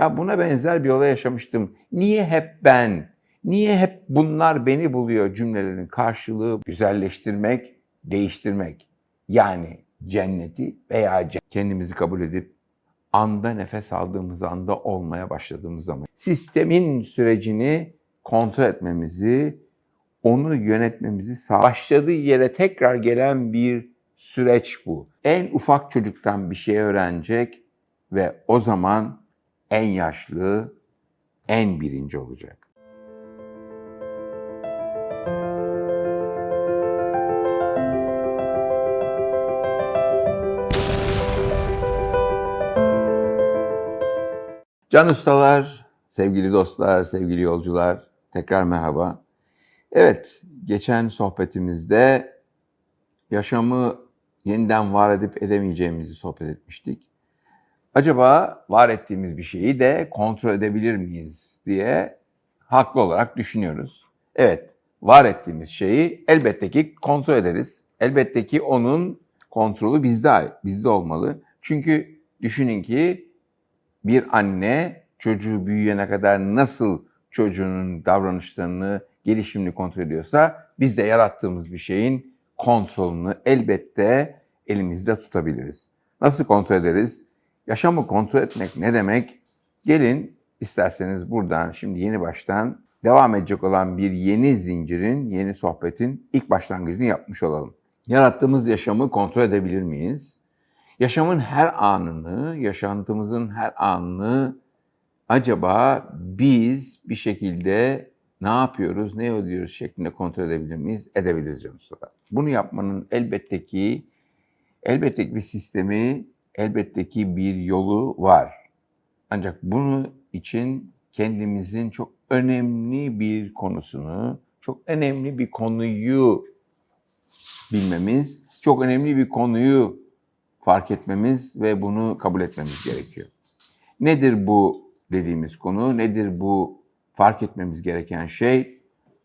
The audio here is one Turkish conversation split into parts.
Ya buna benzer bir olay yaşamıştım. Niye hep ben? Niye hep bunlar beni buluyor cümlelerin karşılığı güzelleştirmek, değiştirmek. Yani cenneti veya ce- kendimizi kabul edip anda nefes aldığımız anda olmaya başladığımız zaman sistemin sürecini kontrol etmemizi, onu yönetmemizi sağ başladığı yere tekrar gelen bir süreç bu. En ufak çocuktan bir şey öğrenecek ve o zaman en yaşlı, en birinci olacak. Can ustalar, sevgili dostlar, sevgili yolcular, tekrar merhaba. Evet, geçen sohbetimizde yaşamı yeniden var edip edemeyeceğimizi sohbet etmiştik. Acaba var ettiğimiz bir şeyi de kontrol edebilir miyiz diye haklı olarak düşünüyoruz. Evet, var ettiğimiz şeyi elbette ki kontrol ederiz. Elbette ki onun kontrolü bizde, bizde olmalı. Çünkü düşünün ki bir anne çocuğu büyüyene kadar nasıl çocuğunun davranışlarını, gelişimini kontrol ediyorsa biz de yarattığımız bir şeyin kontrolünü elbette elimizde tutabiliriz. Nasıl kontrol ederiz? Yaşamı kontrol etmek ne demek? Gelin isterseniz buradan şimdi yeni baştan devam edecek olan bir yeni zincirin, yeni sohbetin ilk başlangıcını yapmış olalım. Yarattığımız yaşamı kontrol edebilir miyiz? Yaşamın her anını, yaşantımızın her anını acaba biz bir şekilde ne yapıyoruz, ne ödüyoruz şeklinde kontrol edebilir miyiz? Edebiliriz ustalar. Bunu yapmanın elbette ki elbette ki bir sistemi, elbette ki bir yolu var. Ancak bunu için kendimizin çok önemli bir konusunu, çok önemli bir konuyu bilmemiz, çok önemli bir konuyu fark etmemiz ve bunu kabul etmemiz gerekiyor. Nedir bu dediğimiz konu? Nedir bu fark etmemiz gereken şey?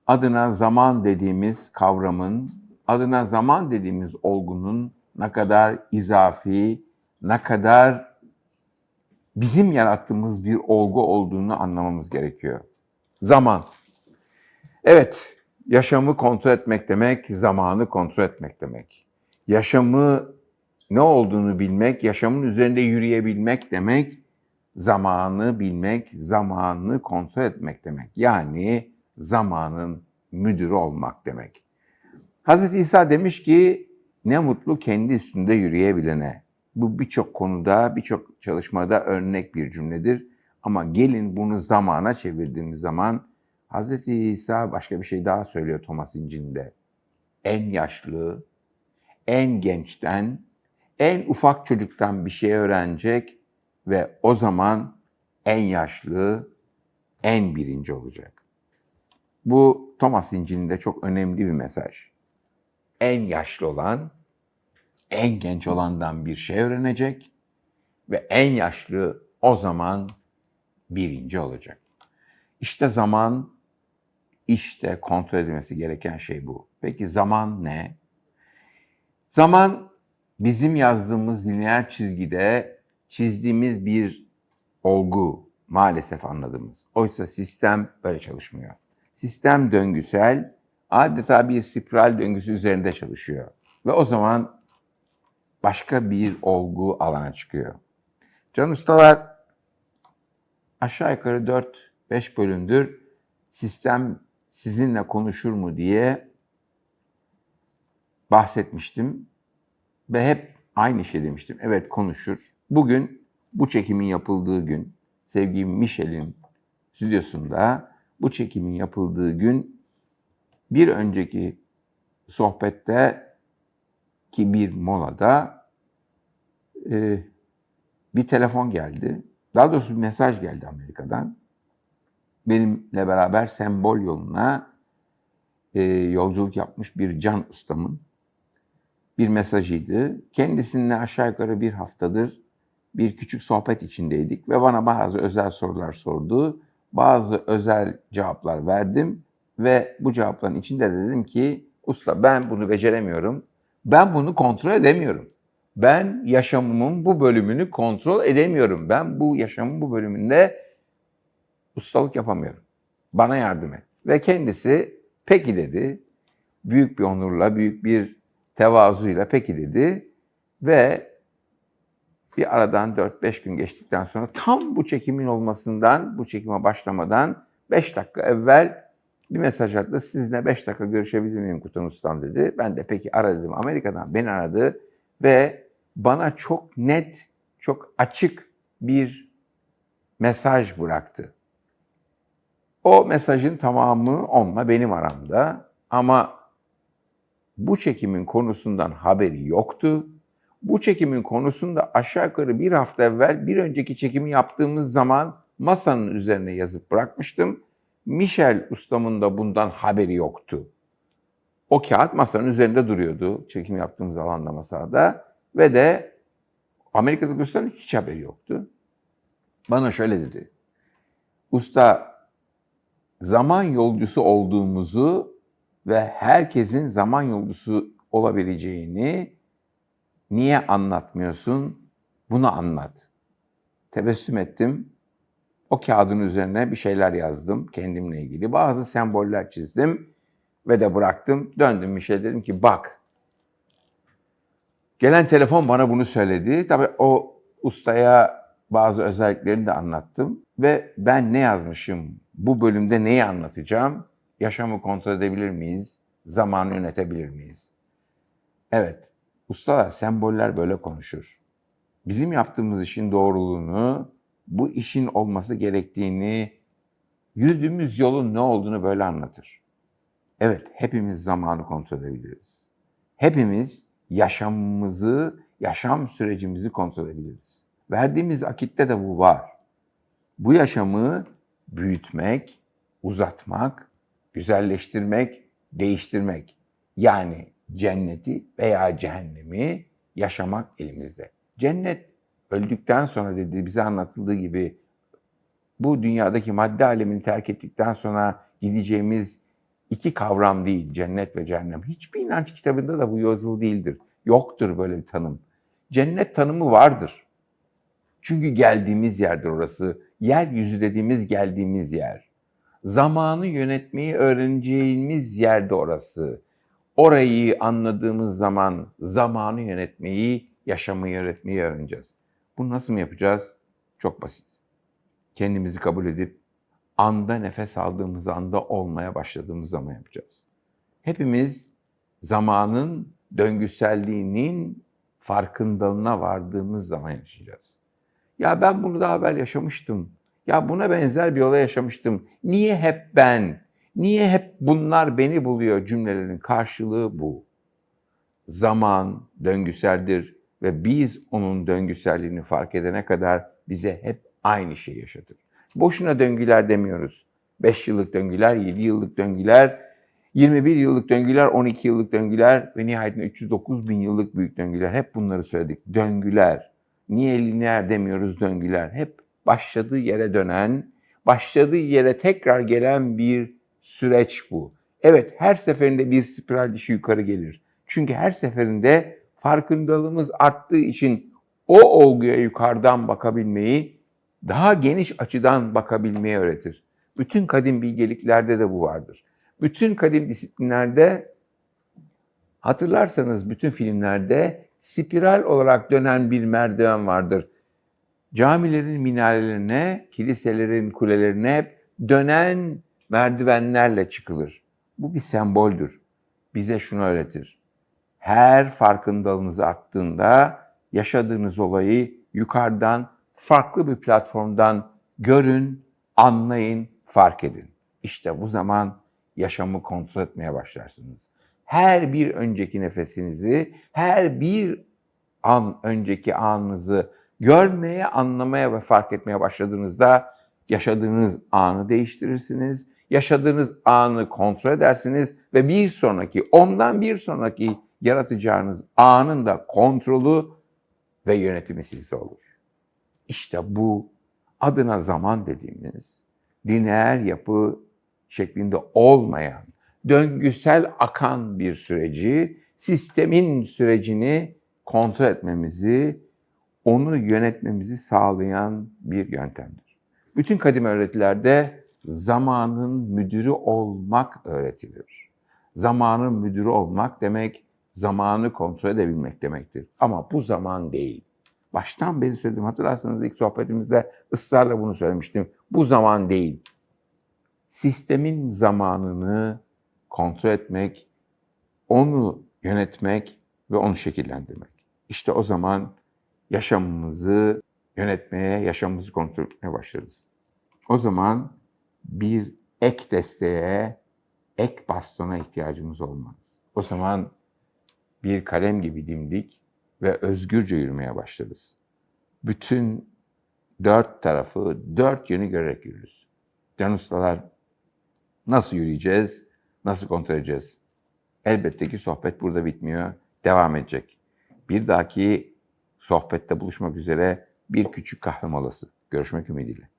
Adına zaman dediğimiz kavramın, adına zaman dediğimiz olgunun ne kadar izafi, ne kadar bizim yarattığımız bir olgu olduğunu anlamamız gerekiyor. Zaman. Evet, yaşamı kontrol etmek demek, zamanı kontrol etmek demek. Yaşamı ne olduğunu bilmek, yaşamın üzerinde yürüyebilmek demek, zamanı bilmek, zamanı kontrol etmek demek. Yani zamanın müdürü olmak demek. Hz. İsa demiş ki ne mutlu kendi üstünde yürüyebilene. Bu birçok konuda, birçok çalışmada örnek bir cümledir. Ama gelin bunu zamana çevirdiğimiz zaman Hz. İsa başka bir şey daha söylüyor Thomas İncil'de. En yaşlı, en gençten, en ufak çocuktan bir şey öğrenecek ve o zaman en yaşlı, en birinci olacak. Bu Thomas İncil'inde çok önemli bir mesaj. En yaşlı olan, en genç olandan bir şey öğrenecek ve en yaşlı o zaman birinci olacak. İşte zaman, işte kontrol edilmesi gereken şey bu. Peki zaman ne? Zaman bizim yazdığımız lineer çizgide çizdiğimiz bir olgu maalesef anladığımız. Oysa sistem böyle çalışmıyor. Sistem döngüsel, adeta bir spiral döngüsü üzerinde çalışıyor. Ve o zaman başka bir olgu alana çıkıyor. Can ustalar aşağı yukarı 4-5 bölümdür sistem sizinle konuşur mu diye bahsetmiştim. Ve hep aynı şey demiştim. Evet konuşur. Bugün bu çekimin yapıldığı gün, sevgili Michel'in stüdyosunda bu çekimin yapıldığı gün bir önceki sohbette ki bir molada e, bir telefon geldi. Daha doğrusu bir mesaj geldi Amerika'dan. Benimle beraber sembol yoluna e, yolculuk yapmış bir can ustamın bir mesajıydı. Kendisininle aşağı yukarı bir haftadır bir küçük sohbet içindeydik ve bana bazı özel sorular sordu. Bazı özel cevaplar verdim ve bu cevapların içinde de dedim ki usta ben bunu beceremiyorum. Ben bunu kontrol edemiyorum. Ben yaşamımın bu bölümünü kontrol edemiyorum. Ben bu yaşamın bu bölümünde ustalık yapamıyorum. Bana yardım et. Ve kendisi peki dedi. Büyük bir onurla, büyük bir tevazuyla peki dedi. Ve bir aradan 4-5 gün geçtikten sonra tam bu çekimin olmasından, bu çekime başlamadan 5 dakika evvel bir mesaj attı. Sizinle 5 dakika görüşebilir miyim Kutan Ustam dedi. Ben de peki aradım. Amerika'dan beni aradı ve bana çok net, çok açık bir mesaj bıraktı. O mesajın tamamı onunla benim aramda ama bu çekimin konusundan haberi yoktu. Bu çekimin konusunda aşağı yukarı bir hafta evvel bir önceki çekimi yaptığımız zaman masanın üzerine yazıp bırakmıştım. Michel ustamın da bundan haberi yoktu. O kağıt masanın üzerinde duruyordu çekim yaptığımız alanda masada ve de Amerika'da ustanın hiç haberi yoktu. Bana şöyle dedi. Usta zaman yolcusu olduğumuzu ve herkesin zaman yolcusu olabileceğini niye anlatmıyorsun? Bunu anlat. Tebessüm ettim. O kağıdın üzerine bir şeyler yazdım kendimle ilgili. Bazı semboller çizdim ve de bıraktım. Döndüm bir şey dedim ki bak. Gelen telefon bana bunu söyledi. Tabii o ustaya bazı özelliklerini de anlattım. Ve ben ne yazmışım? Bu bölümde neyi anlatacağım? Yaşamı kontrol edebilir miyiz? Zamanı yönetebilir miyiz? Evet, ustalar, semboller böyle konuşur. Bizim yaptığımız işin doğruluğunu, bu işin olması gerektiğini, yürüdüğümüz yolun ne olduğunu böyle anlatır. Evet, hepimiz zamanı kontrol edebiliriz. Hepimiz yaşamımızı, yaşam sürecimizi kontrol edebiliriz. Verdiğimiz akitte de bu var. Bu yaşamı büyütmek, uzatmak, güzelleştirmek, değiştirmek. Yani cenneti veya cehennemi yaşamak elimizde. Cennet öldükten sonra dedi bize anlatıldığı gibi bu dünyadaki madde alemini terk ettikten sonra gideceğimiz iki kavram değil cennet ve cehennem. Hiçbir inanç kitabında da bu yazılı değildir. Yoktur böyle bir tanım. Cennet tanımı vardır. Çünkü geldiğimiz yerdir orası. Yeryüzü dediğimiz geldiğimiz yer. Zamanı yönetmeyi öğreneceğimiz yerde orası. Orayı anladığımız zaman zamanı yönetmeyi, yaşamı yönetmeyi öğreneceğiz. Bunu nasıl mı yapacağız? Çok basit. Kendimizi kabul edip anda nefes aldığımız anda olmaya başladığımız zaman yapacağız. Hepimiz zamanın döngüselliğinin farkındalığına vardığımız zaman yaşayacağız. Ya ben bunu daha evvel yaşamıştım. Ya buna benzer bir olay yaşamıştım. Niye hep ben? Niye hep bunlar beni buluyor cümlelerin karşılığı bu. Zaman döngüseldir ve biz onun döngüselliğini fark edene kadar bize hep aynı şeyi yaşatır. Boşuna döngüler demiyoruz. 5 yıllık döngüler, 7 yıllık döngüler, 21 yıllık döngüler, 12 yıllık döngüler ve nihayetinde 309 bin yıllık büyük döngüler. Hep bunları söyledik. Döngüler. Niye lineer demiyoruz döngüler? Hep başladığı yere dönen, başladığı yere tekrar gelen bir süreç bu. Evet her seferinde bir spiral dişi yukarı gelir. Çünkü her seferinde farkındalığımız arttığı için o olguya yukarıdan bakabilmeyi, daha geniş açıdan bakabilmeyi öğretir. Bütün kadim bilgeliklerde de bu vardır. Bütün kadim disiplinlerde hatırlarsanız bütün filmlerde spiral olarak dönen bir merdiven vardır. Camilerin minarelerine, kiliselerin kulelerine hep dönen merdivenlerle çıkılır. Bu bir semboldür. Bize şunu öğretir. Her farkındalığınız arttığında yaşadığınız olayı yukarıdan, farklı bir platformdan görün, anlayın, fark edin. İşte bu zaman yaşamı kontrol etmeye başlarsınız. Her bir önceki nefesinizi, her bir an önceki anınızı görmeye, anlamaya ve fark etmeye başladığınızda yaşadığınız anı değiştirirsiniz. Yaşadığınız anı kontrol edersiniz ve bir sonraki, ondan bir sonraki yaratacağınız anın da kontrolü ve yönetimi sizde olur. İşte bu adına zaman dediğimiz lineer yapı şeklinde olmayan, döngüsel akan bir süreci, sistemin sürecini kontrol etmemizi, onu yönetmemizi sağlayan bir yöntemdir. Bütün kadim öğretilerde zamanın müdürü olmak öğretilir. Zamanın müdürü olmak demek zamanı kontrol edebilmek demektir. Ama bu zaman değil. Baştan beri söyledim. Hatırlarsanız ilk sohbetimizde ısrarla bunu söylemiştim. Bu zaman değil. Sistemin zamanını kontrol etmek, onu yönetmek ve onu şekillendirmek. İşte o zaman yaşamımızı yönetmeye, yaşamımızı kontrol etmeye başlarız. O zaman bir ek desteğe, ek bastona ihtiyacımız olmaz. O zaman bir kalem gibi dimdik ve özgürce yürümeye başlarız. Bütün dört tarafı, dört yönü görerek yürürüz. Can ustalar nasıl yürüyeceğiz, nasıl kontrol edeceğiz? Elbette ki sohbet burada bitmiyor, devam edecek. Bir dahaki sohbette buluşmak üzere bir küçük kahve molası. Görüşmek ümidiyle.